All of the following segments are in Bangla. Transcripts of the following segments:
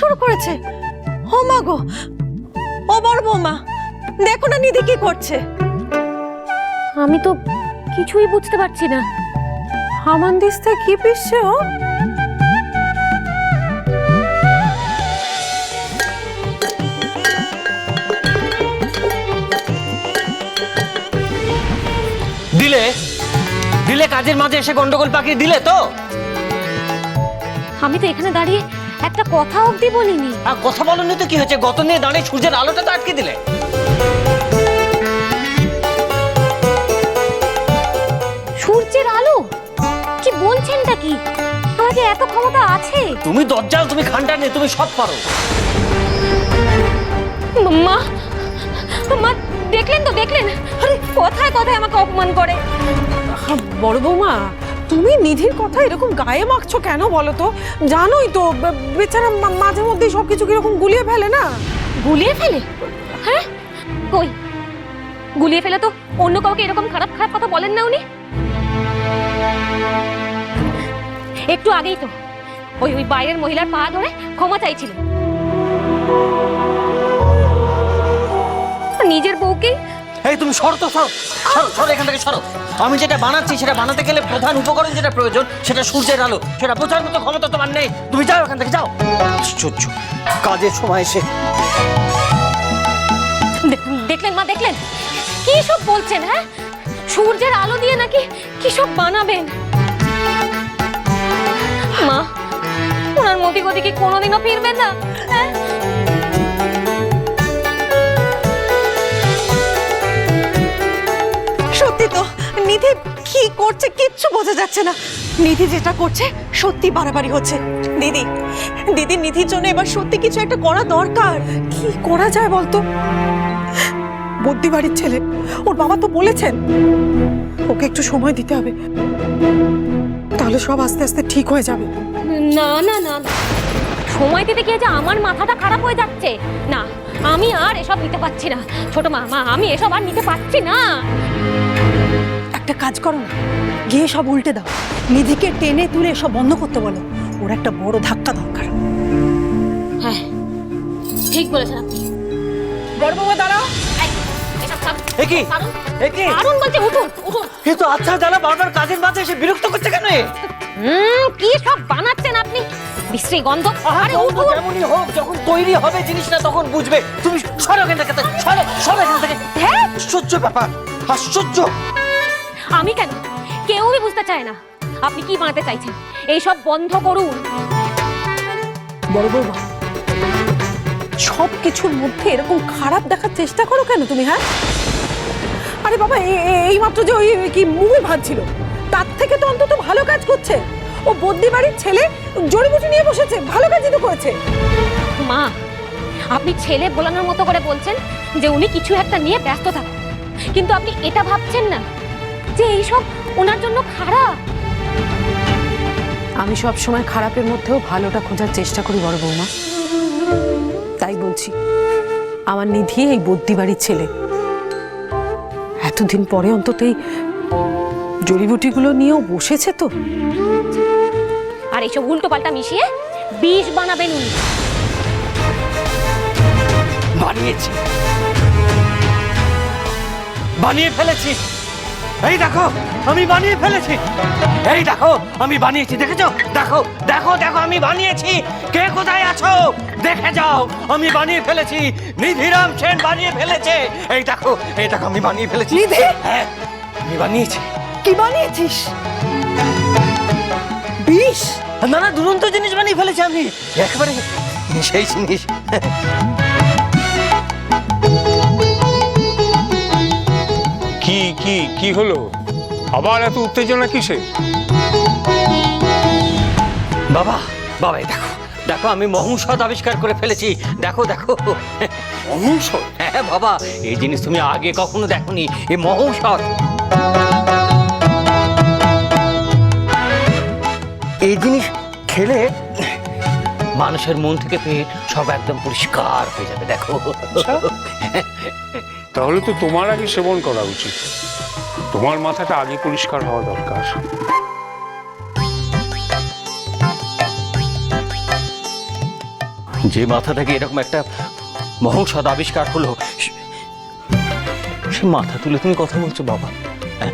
শুরু করেছে? ও মা গো, ও বড় বৌমা, দেখো না নিধি কি করছে। আমি তো কিছুই বুঝতে পারছি না। হামানদিস্তা কি পিসছে ও? দিলে দিলে কাজের মাঝে এসে গন্ডগোল পাকিয়ে দিলে তো? আমি তো এখানে দাঁড়িয়ে একটা কথা অবধি বলিনি। আর কথা বলনি তো কি হয়েছে? গত নিয়ে দাঁড়িয়ে সূর্যের আলোটা তো আটকে দিলে। সূর্যের আলো? কি বলছেনটা কি? আমাকে এত ক্ষমতা আছে? তুমি দরজাল তুমি খান্ডার নেই তুমি সব পারো। মা মা দেখলেন তো দেখলেন। আরে কথায় কথায় আমাকে অপমান করে? বড় বৌমা তুমি নিধির কথা এরকম গায়ে মাখছো কেন বলো তো? জানোই তো বেচারা মাঝে মধ্যেই সবকিছু কীরকম গুলিয়ে ফেলে না? গুলিয়ে ফেলে? হ্যাঁ? কই? গুলিয়ে ফেলে তো অন্য কাউকে এরকম খারাপ খারাপ কথা বলেন না উনি? একটু আগেই তো, ওই ওই বাইরের মহিলার পা ধরে ক্ষমা চাইছিলেন নিজের বউকেই এই তুমি সরো তো, সরো। সরো সরো এখান থেকে, সরো। আমি যেটা বানাচ্ছি, সেটা বানাতে গেলে প্রধান উপকরণ যেটা প্রয়োজন, সেটা সূর্যের আলো। সেটা বোঝার মতো ক্ষমতা তোমার নেই। তুমি যাও এখান থেকে, যাও। আশ্চর্য কাজের সময় এসে দেখলেন মা, দেখলেন? কি সব বলছেন হ্যাঁ? সূর্যের আলো দিয়ে নাকি কি সব বানাবেন? মা, ওনার মতি গতি কি কোনোদিনও ফিরবেন না হ্যাঁ? সত্যি তো নিধি কি করছে কিচ্ছু বোঝা যাচ্ছে না। নিধি যেটা করছে সত্যি বাড়াবাড়ি হচ্ছে। দিদি দিদি নিধির জন্য এবার সত্যি কিছু একটা করা দরকার। কি করা যায় বলতো? বুদ্ধি বাড়ির ছেলে ওর বাবা তো বলেছেন। ওকে একটু সময় দিতে হবে। তাহলে সব আস্তে আস্তে ঠিক হয়ে যাবে। না না না না। সময় দিতে গিয়ে যে আমার মাথাটা খারাপ হয়ে যাচ্ছে না আমি আর এসব নিতে পারছি না। ছোট মা মা আমি এসব আর নিতে পারছি না। একটা কাজ করো না। গিয়ে সব উল্টে দাও। নিধিকে টেনে তুলে সব বন্ধ করতে বলো। ওর একটা বড় ধাক্কা দরকার। হ্যাঁ ঠিক বলেছেন আপনি। বড় বাবা দাঁড়াও বলছে উঠুন উঠুন। কিন্তু আচ্ছা জানা বারবার কাজের মাঝে এসে বিরক্ত করছে কেন? হুম কি সব বানাচ্ছেন আপনি? বিশ্রী গন্ধ। আরে আরে ও উঠুন। যেমনই হোক যখন তৈরি হবে জিনিসটা তখন বুঝবে। তুমি সরো এখান থেকে সরো সরো এখান থেকে। হ্যাঁ। আশ্চর্য ব্যাপার আশ্চর্য। আমি কেন? কেউই বুঝতে চায় না। আপনি কি বানাতে চাইছেন? এই সব বন্ধ করুন। বড় সব কিছুর মধ্যে এরকম খারাপ দেখার চেষ্টা করো কেন তুমি হ্যাঁ? আরে বাবা এই মাত্র যে ওই কি মুভি ভাবছিল তার থেকে তো অন্তত ভালো কাজ করছে। ও বদ্যি বাড়ির ছেলে জড়িবুটি নিয়ে বসেছে ভালো কাজই তো করেছে। মা আপনি ছেলে বোলানোর মতো করে বলছেন যে উনি কিছু একটা নিয়ে ব্যস্ত থাকেন। কিন্তু আপনি এটা ভাবছেন না। যে এইসব ওনার জন্য খারাপ। আমি সব সময় খারাপের মধ্যেও ভালোটা খোঁজার চেষ্টা করি বড় বৌমা। তাই বলছি আমার নিধি এই বদ্যি বাড়ির ছেলে। এতদিন পরে অন্তত এই জড়িবুটিগুলো নিয়েও বসেছে তো। আর এইসব উল্টো পাল্টা মিশিয়ে বিষ বানাবেন উনি। বানিয়েছি। বানিয়ে ফেলেছি। এই দেখো আমি বানিয়ে ফেলেছি। এই দেখো আমি বানিয়েছি দেখেছ? দেখো দেখো দেখো আমি বানিয়েছি। কে কোথায় আছো? দেখে যাও আমি বানিয়ে ফেলেছি। নিধিরাম সেন বানিয়ে ফেলেছে। এই দেখো এই দেখো আমি বানিয়ে ফেলেছি। নিধি? হ্যাঁ আমি বানিয়েছি। কি বানিয়েছিস? বিষ? না না দুরন্ত জিনিস বানিয়ে ফেলেছি আমি। একেবারে সেই জিনিস। কি কি কি হলো? আবার এত উত্তেজনা কিসে বাবা বাবা এই দেখো দেখো আমি মহৌষধ আবিষ্কার করে ফেলেছি। দেখো দেখো। মহৌষধ হ্যাঁ বাবা এই জিনিস তুমি আগে কখনো দেখোনি এই মহংসদ। এই জিনিস খেলে মানুষের মন থেকে পেট সব একদম পরিষ্কার হয়ে যাবে দেখো। তাহলে তো তোমার আগে সেবন করা উচিত। তোমার মাথাটা আগে পরিষ্কার হওয়া দরকার। যে মাথা থেকে এরকম একটা মহৌষধ আবিষ্কার হলো সে- মাথা তুলে তুমি কথা বলছো বাবা। হ্যাঁ?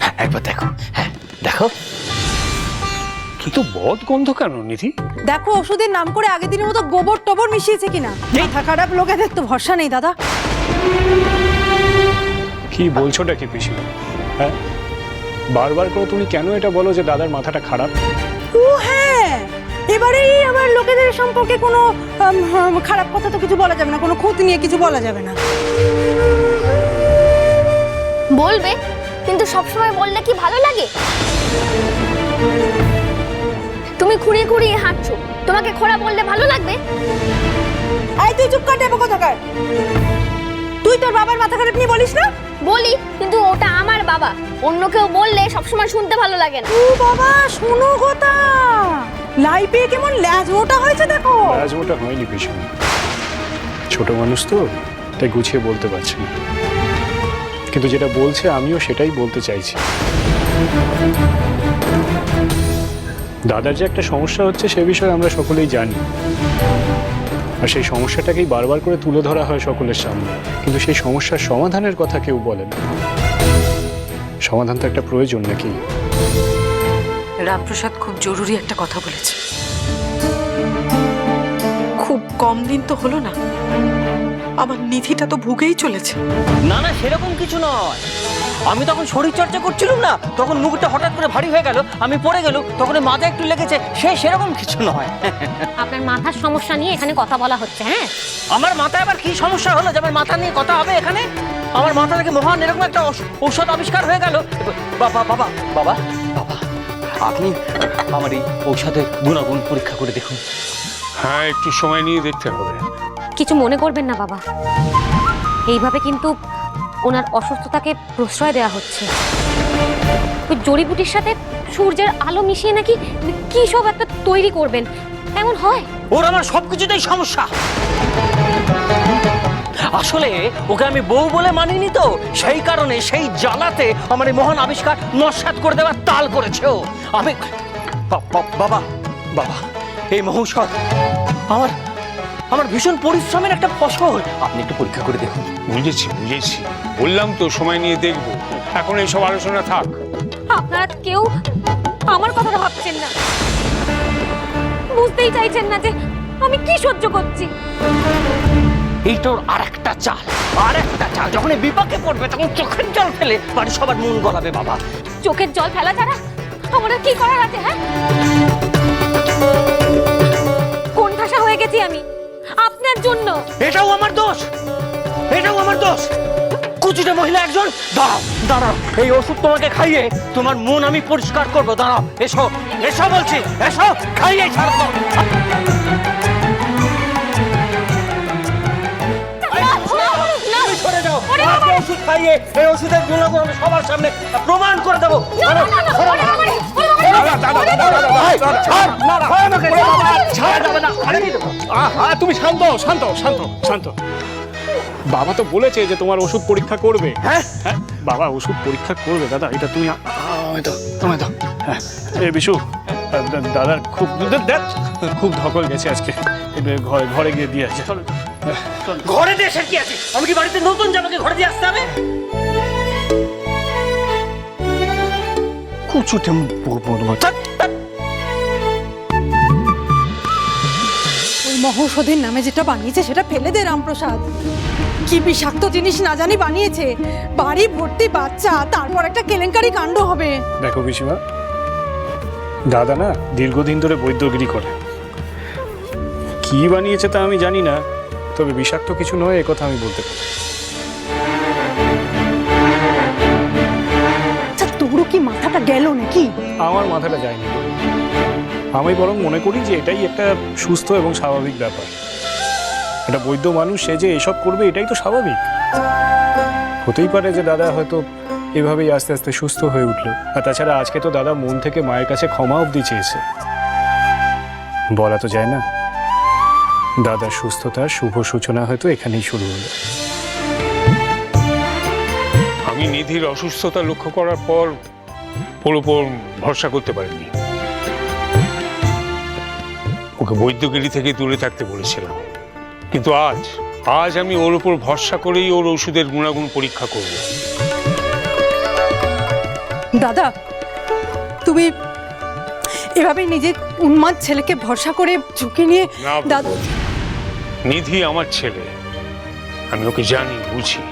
হ্যাঁ, একবার দেখো। হ্যাঁ দেখো। কিন্তু বদ গন্ধ কেন নিধি? দেখো ওষুধের নাম করে আগের দিনের মতো গোবর টবর মিশিয়েছে কিনা? মাথা খারাপ লোকেদের তো ভরসা নেই দাদা। কি বলছোটা কি পিসিমা? হ্যাঁ? বারবার করে তুমি কেন এটা বলো যে দাদার মাথাটা খারাপ? ও হ্যাঁ। এবারেই আবার লোকেদের সম্পর্কে কোনো খারাপ কথা তো কিছু বলা যাবে না কোনো ক্ষতি নিয়ে কিছু বলা যাবে না। বলবে কিন্তু সবসময় বললে কি ভালো লাগে? তুমি খুঁড়িয়ে খুঁড়িয়ে হাঁটছো। তোমাকে খোড়া বললে ভালো লাগবে? আই তুই চুপ কাটে কোথাকার? তুই তোর বাবার মাথা খারাপ নিয়ে বলিস না? বলি কিন্তু ওটা আমার বাবা। অন্য কেউ বললে সবসময় শুনতে ভালো লাগে না। ও বাবা শোনো কথা। লাইফে কেমন ল্যাজ মোটা হয়েছে দেখো। রাজমোটা হয়নি পিসিমা ছোট মানুষ তো তাই গুছিয়ে বলতে পারছি না। কিন্তু যেটা বলছে আমিও সেটাই বলতে চাইছি। দাদার যে একটা সমস্যা হচ্ছে সে বিষয়ে আমরা সকলেই জানি। আর সেই সমস্যাটাকেই বারবার করে তুলে ধরা হয় সকলের সামনে। কিন্তু সেই সমস্যার সমাধানের কথা কেউ বলে না। সমাধান তো একটা প্রয়োজন নাকি? রামপ্রসাদ খুব জরুরি একটা কথা বলেছে। খুব কম দিন তো হলো না। আমার নিধিটা তো ভুগেই চলেছে। না না সেরকম কিছু নয়। আমি তখন শরীর চর্চা করছিলাম না তখন মুখটা হঠাৎ করে ভারী হয়ে গেল আমি পড়ে গেল তখন মাথা একটু লেগেছে সে সেরকম কিছু নয়। আপনার মাথার সমস্যা নিয়ে এখানে কথা বলা হচ্ছে হ্যাঁ? আমার মাথায় আবার কি সমস্যা হলো? যে আমার মাথা নিয়ে কথা হবে এখানে? আমার মাথা থেকে মহান এরকম একটা ঔষধ আবিষ্কার হয়ে গেল। বাবা বাবা বাবা বাবা আপনি আমার এই ঔষধের গুণাগুণ পরীক্ষা করে দেখুন। হ্যাঁ একটু সময় নিয়ে দেখতে হবে। কিছু মনে করবেন না, বাবা। এইভাবে কিন্তু ওনার অসুস্থতাকে প্রশ্রয় দেওয়া হচ্ছে। ওই জড়িবুটির সাথে সূর্যের আলো মিশিয়ে নাকি কি সব একটা তৈরি করবেন? এমন হয়? ওর আমার সবকিছুতেই সমস্যা। আসলে ওকে আমি বউ বলে মানিনি তো, সেই কারণে সেই জ্বালাতে আমার এই মহান আবিষ্কার নস্বাত করে দেওয়ার তাল করেছে ও। আমি বাবা বাবা, এই মহৌষধ আমার আমার ভীষণ পরিশ্রমের একটা ফসল। আপনি একটু পরীক্ষা করে দেখুন। বুঝেছি বুঝেছি। বললাম তো সময় নিয়ে দেখব। এখন এইসব আলোচনা থাক। আপনারা কেউ আমার কথাটা ভাবছেন না। বুঝতেই চাইছেন না যে আমি কি সহ্য করছি। এই তোর আর একটা চাল আর একটা চাল। যখন এই বিপাকে পড়বে তখন চোখের জল ফেলে বাড়ি সবার মন গলাবে বাবা। চোখের জল ফেলা ছাড়া আমার আর কি করার আছে হ্যাঁ? কোন ঠাসা হয়ে গেছি আমি? আপনার জন্য। এটাও আমার দোষ। এটাও আমার দোষ। কুচিটা মহিলা একজন দাঁড়াও দাঁড়াও এই ওষুধ তোমাকে খাইয়ে তোমার মন আমি পরিষ্কার করব দাঁড়াও এসো এসো বলছি এসো খাইয়ে ছাড়বো। ওষুধ খাইয়ে এই ওষুধের গুণাগুণ আমি সবার সামনে প্রমাণ করে দেবো। তুমি শান্ত শান্ত শান্ত শান্ত বাবা তো বলেছে যে তোমার ওষুধ পরীক্ষা করবে। হ্যাঁ? হ্যাঁ? বাবা ওষুধ পরীক্ষা করবে দাদা এটা তুমি তোমায় দাও হ্যাঁ। এ বিশু দা- দাদার খুব দেখ খুব ধকল গেছে আজকে। ঘরে ঘরে গিয়ে দিয়ে আসছে চলো ঘরে দিয়ে এসে কি আছে? আমি কি বাড়িতে নতুন জামাকে ঘরে দিয়ে আসতে হবে? কুচুটে ওই মহৌষধের নামে যেটা বানিয়েছে সেটা ফেলে দে রামপ্রসাদ। কি বিষাক্ত জিনিস না জানি বানিয়েছে। বাড়ি ভর্তি বাচ্চা তারপর একটা কেলেঙ্কারি কাণ্ড হবে। দেখো পিসিমা দাদা না দীর্ঘদিন ধরে বৈদ্যগিরি করে। কি বানিয়েছে তা আমি জানি না তবে বিষাক্ত কিছু নয় একথা আমি বলতে পারি। মাথাটা গেল নাকি? আমার মাথাটা যায়নি। আমি বরং মনে করি যে এটাই একটা সুস্থ এবং স্বাভাবিক ব্যাপার। একটা বৈদ্য মানুষ সে যে এসব করবে এটাই তো স্বাভাবিক। হতেই পারে যে দাদা হয়তো এভাবেই আস্তে আস্তে সুস্থ হয়ে উঠল। আর তাছাড়া আজকে তো দাদা মন থেকে মায়ের কাছে ক্ষমা অবধি চেয়েছে। বলা তো যায় না। দাদার সুস্থতার শুভ সূচনা হয়তো এখানেই শুরু হলো। আমি নিধির অসুস্থতা লক্ষ্য করার পর ওর উপর ভরসা করতে পারিনি ওকে বৈদ্যগিরি থেকে দূরে থাকতে বলেছিলাম। কিন্তু আজ আজ আমি ওর উপর ভরসা করেই ওর ওষুধের গুণাগুণ পরীক্ষা করব। দাদা তুমি এভাবে নিজের উন্মাদ ছেলেকে ভরসা করে ঝুঁকি নিয়ে। দাদা নিধি আমার ছেলে। আমি ওকে জানি বুঝি।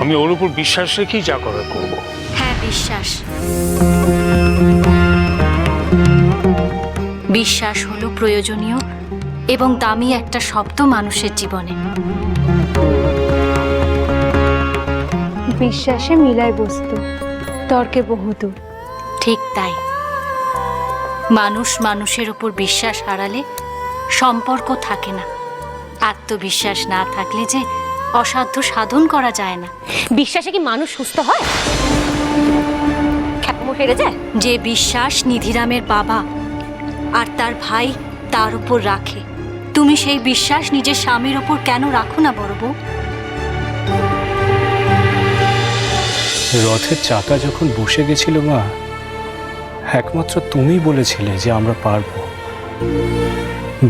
আমি ওর উপর বিশ্বাস রেখেই যা করার করব। বিশ্বাস। বিশ্বাস হলো প্রয়োজনীয় এবং দামি একটা শব্দ মানুষের জীবনে। বিশ্বাসে মিলায় বস্তু তর্কে বহুদূর ঠিক তাই। মানুষ মানুষের উপর বিশ্বাস হারালে সম্পর্ক থাকে না। আত্মবিশ্বাস না থাকলে যে অসাধ্য সাধন করা যায় না। বিশ্বাসে কি মানুষ সুস্থ হয়? হেরে যায়? যে বিশ্বাস নিধিরামের বাবা আর তার ভাই তার উপর রাখে। তুমি সেই বিশ্বাস নিজের স্বামীর ওপর কেন রাখো না, বড় বউ? রথের চাকা যখন বসে গেছিল মা, একমাত্র তুমি বলেছিলে যে আমরা পারব।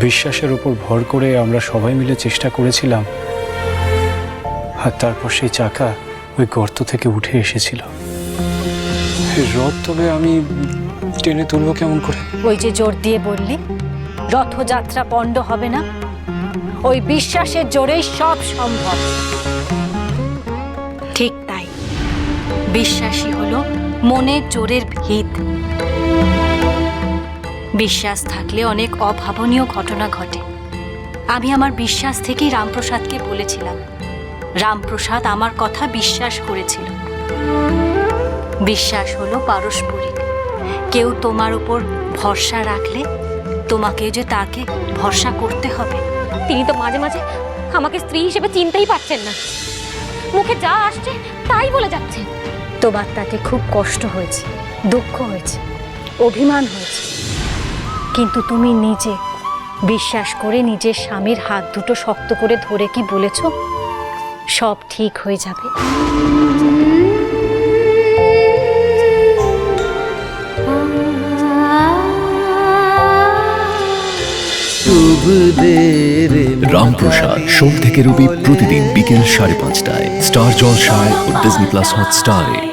বিশ্বাসের উপর ভর করে আমরা সবাই মিলে চেষ্টা করেছিলাম, আর তারপর সেই চাকা ওই গর্ত থেকে উঠে এসেছিল। রথ, তবে আমি টেনে তুলবো কেমন করে? ওই যে জোর দিয়ে বললি, রথযাত্রা পণ্ড হবে না? ওই বিশ্বাসের জোরেই সব সম্ভব। ঠিক তাই। বিশ্বাসী হলো মনের জোরের ভিত। বিশ্বাস থাকলে অনেক অভাবনীয় ঘটনা ঘটে। আমি আমার বিশ্বাস থেকেই রামপ্রসাদকে বলেছিলাম। রামপ্রসাদ আমার কথা বিশ্বাস করেছিল। বিশ্বাস হলো পারস্পরিক। কেউ তোমার উপর ভরসা রাখলে তোমাকে যে তাকে ভরসা করতে হবে। তিনি তো মাঝে মাঝে আমাকে স্ত্রী হিসেবে চিনতেই পারছেন না। মুখে যা আসছে তাই বলে যাচ্ছে। তোমার তাতে খুব কষ্ট হয়েছে দুঃখ হয়েছে অভিমান হয়েছে। কিন্তু তুমি নিজে বিশ্বাস করে নিজের স্বামীর হাত দুটো শক্ত করে ধরে কি বলেছ? সব ঠিক হয়ে যাবে। রামপ্রসাদ সোম থেকে রবি প্রতিদিন বিকেল সাড়ে পাঁচটায়। স্টার জলসায় ও ডিজনি প্লাস হটস্টারে।